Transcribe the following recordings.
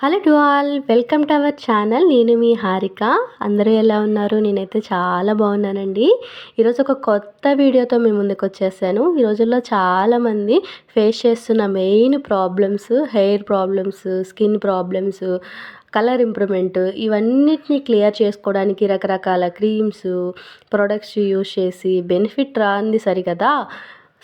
Hello to all welcome to our channel. నేను మీ హారిక. అందరూ ఎలా ఉన్నారు? నేనైతే చాలా బాగున్నానండి. ఈరోజు ఒక కొత్త వీడియోతో మీ ముందుకు వచ్చేసాను. ఈ రోజుల్లో చాలామంది ఫేస్ చేస్తున్న main problems hair problems skin problems colour improvement ఇవన్నిటిని క్లియర్ చేసుకోవడానికి రకరకాల క్రీమ్స్ ప్రొడక్ట్స్ యూస్ చేసి బెనిఫిట్ రాంది సరికదా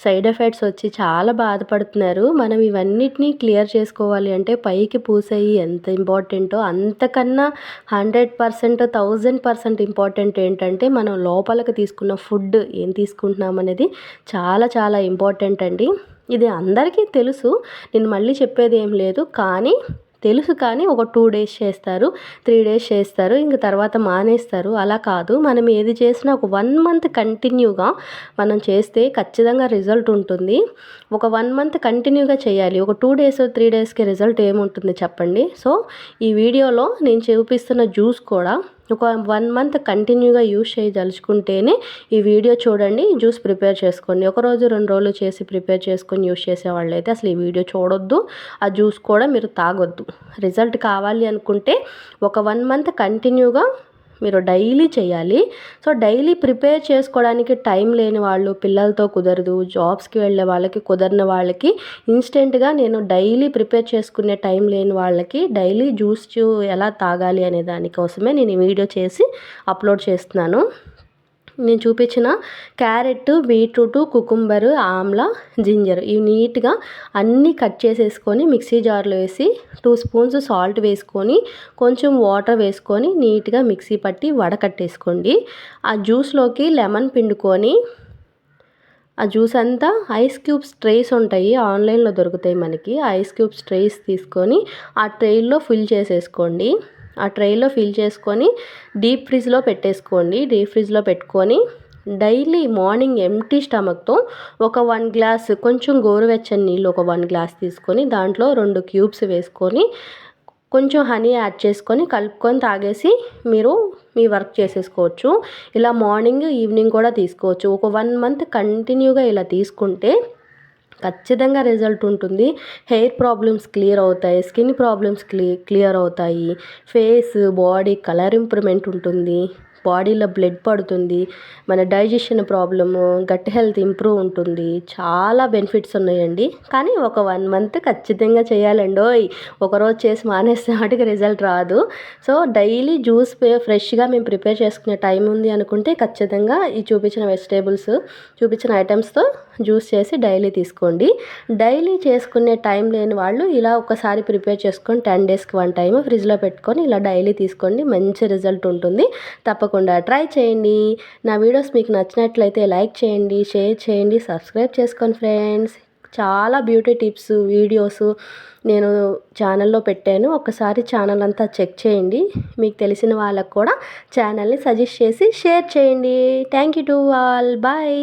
సైడ్ ఎఫెక్ట్స్ వచ్చి చాలా బాధపడుతున్నారు. మనం ఇవన్నిటినీ క్లియర్ చేసుకోవాలి అంటే పైకి పూసయ్యి ఎంత ఇంపార్టెంటో అంతకన్నా hundred percent thousand percent important ఏంటంటే మనం లోపలికి తీసుకున్న ఫుడ్ ఏం తీసుకుంటున్నాం అనేది చాలా చాలా ఇంపార్టెంట్ అండి. ఇది అందరికీ తెలుసు. నేను మళ్ళీ చెప్పేది ఏం లేదు. కానీ తెలుసు కానీ ఒక టూ డేస్ చేస్తారు త్రీ డేస్ చేస్తారు ఇంక తర్వాత మానేస్తారు. అలా కాదు మనం ఏది చేసినా ఒక వన్ మంత్ కంటిన్యూగా మనం చేస్తే ఖచ్చితంగా రిజల్ట్ ఉంటుంది. ఒక వన్ మంత్ కంటిన్యూగా చేయాలి. ఒక టూ డేస్ త్రీ డేస్కి రిజల్ట్ ఏముంటుంది చెప్పండి? సో ఈ వీడియోలో నేను చూపిస్తున్న జ్యూస్ కూడా ఒక వన్ మంత్ కంటిన్యూగా యూస్ చేయదలుచుకుంటేనే ఈ వీడియో చూడండి జ్యూస్ ప్రిపేర్ చేసుకోండి. ఒక రోజు రెండు రోజులు చేసి ప్రిపేర్ చేసుకొని యూస్ చేసే అయితే అసలు ఈ వీడియో చూడొద్దు. ఆ జ్యూస్ కూడా మీరు తాగొద్దు. రిజల్ట్ కావాలి అనుకుంటే ఒక వన్ మంత్ కంటిన్యూగా మీరు డైలీ చేయాలి. సో డైలీ ప్రిపేర్ చేసుకోవడానికి టైం లేని వాళ్ళు పిల్లలతో కుదరదు జాబ్స్కి వెళ్ళే వాళ్ళకి కుదరిన వాళ్ళకి ఇన్స్టెంట్గా నేను డైలీ ప్రిపేర్ చేసుకునే టైం లేని వాళ్ళకి డైలీ జ్యూస్ ఎలా తాగాలి అనే దానికోసమే నేను ఈ వీడియో చేసి అప్లోడ్ చేస్తున్నాను. నేను చూపించిన carrot beetroot cucumber amla ginger. ఇవి నీట్గా అన్నీ కట్ చేసేసుకొని మిక్సీ జార్లో వేసి టూ స్పూన్స్ సాల్ట్ వేసుకొని కొంచెం వాటర్ వేసుకొని నీట్గా మిక్సీ పట్టి వడకట్టేసుకోండి. ఆ జ్యూస్లోకి లెమన్ పిండుకొని ఆ జ్యూస్ అంతా ఐస్ క్యూబ్స్ ట్రేస్ ఉంటాయి ఆన్లైన్లో దొరుకుతాయి మనకి. ఐస్ క్యూబ్స్ ట్రేస్ తీసుకొని ఆ ట్రైల్లో ఫిల్ చేసేసుకోండి. ఆ ట్రైలో ఫిల్ చేసుకొని డీప్ ఫ్రిడ్జ్లో పెట్టేసుకోండి. డీప్ ఫ్రిడ్జ్లో పెట్టుకొని డైలీ మార్నింగ్ ఎంటీ స్టమక్తో ఒక వన్ గ్లాస్ కొంచెం గోరువెచ్చని నీళ్ళు ఒక వన్ గ్లాస్ తీసుకొని దాంట్లో రెండు క్యూబ్స్ వేసుకొని కొంచెం హనీ యాడ్ చేసుకొని కలుపుకొని తాగేసి మీరు మీ వర్క్ చేసేసుకోవచ్చు. ఇలా మార్నింగ్ ఈవినింగ్ కూడా తీసుకోవచ్చు. ఒక వన్ మంత్ కంటిన్యూగా ఇలా తీసుకుంటే ఖచ్చితంగా రిజల్ట్ ఉంటుంది. హెయిర్ ప్రాబ్లమ్స్ క్లియర్ అవుతాయి స్కిన్ ప్రాబ్లమ్స్ క్లి క్లియర్ అవుతాయి. ఫేస్ బాడీ కలర్ ఇంప్రూవ్మెంట్ ఉంటుంది. బాడీలో బ్లడ్ పడుతుంది మన digestion problem gut health improve ఉంటుంది. చాలా బెనిఫిట్స్ ఉన్నాయండి. కానీ ఒక వన్ మంత్ ఖచ్చితంగా చేయాలండి. ఓయ్ ఒకరోజు చేసి మానేస్తే వాటికి రిజల్ట్ రాదు. సో డైలీ జ్యూస్ ఫ్రెష్గా మేము ప్రిపేర్ చేసుకునే టైం ఉంది అనుకుంటే ఖచ్చితంగా ఈ చూపించిన వెజిటేబుల్స్ చూపించిన ఐటమ్స్తో జ్యూస్ చేసి డైలీ తీసుకోండి. డైలీ చేసుకునే టైం లేని వాళ్ళు ఇలా ఒకసారి ప్రిపేర్ చేసుకొని టెన్ డేస్కి వన్ టైం ఫ్రిడ్జ్లో పెట్టుకొని ఇలా డైలీ తీసుకోండి. మంచి రిజల్ట్ ఉంటుంది. తప్పకుండా తప్పకుండా ట్రై చేయండి. నా వీడియోస్ మీకు నచ్చినట్లయితే లైక్ చేయండి షేర్ చేయండి సబ్స్క్రైబ్ చేసుకోండి ఫ్రెండ్స్. చాలా బ్యూటీ టిప్స్ వీడియోస్ నేను ఛానల్లో పెట్టాను. ఒకసారి ఛానల్ అంతా చెక్ చేయండి. మీకు తెలిసిన వాళ్ళకు కూడా ఛానల్ని సజెస్ట్ చేసి షేర్ చేయండి. Thank you to all. Bye.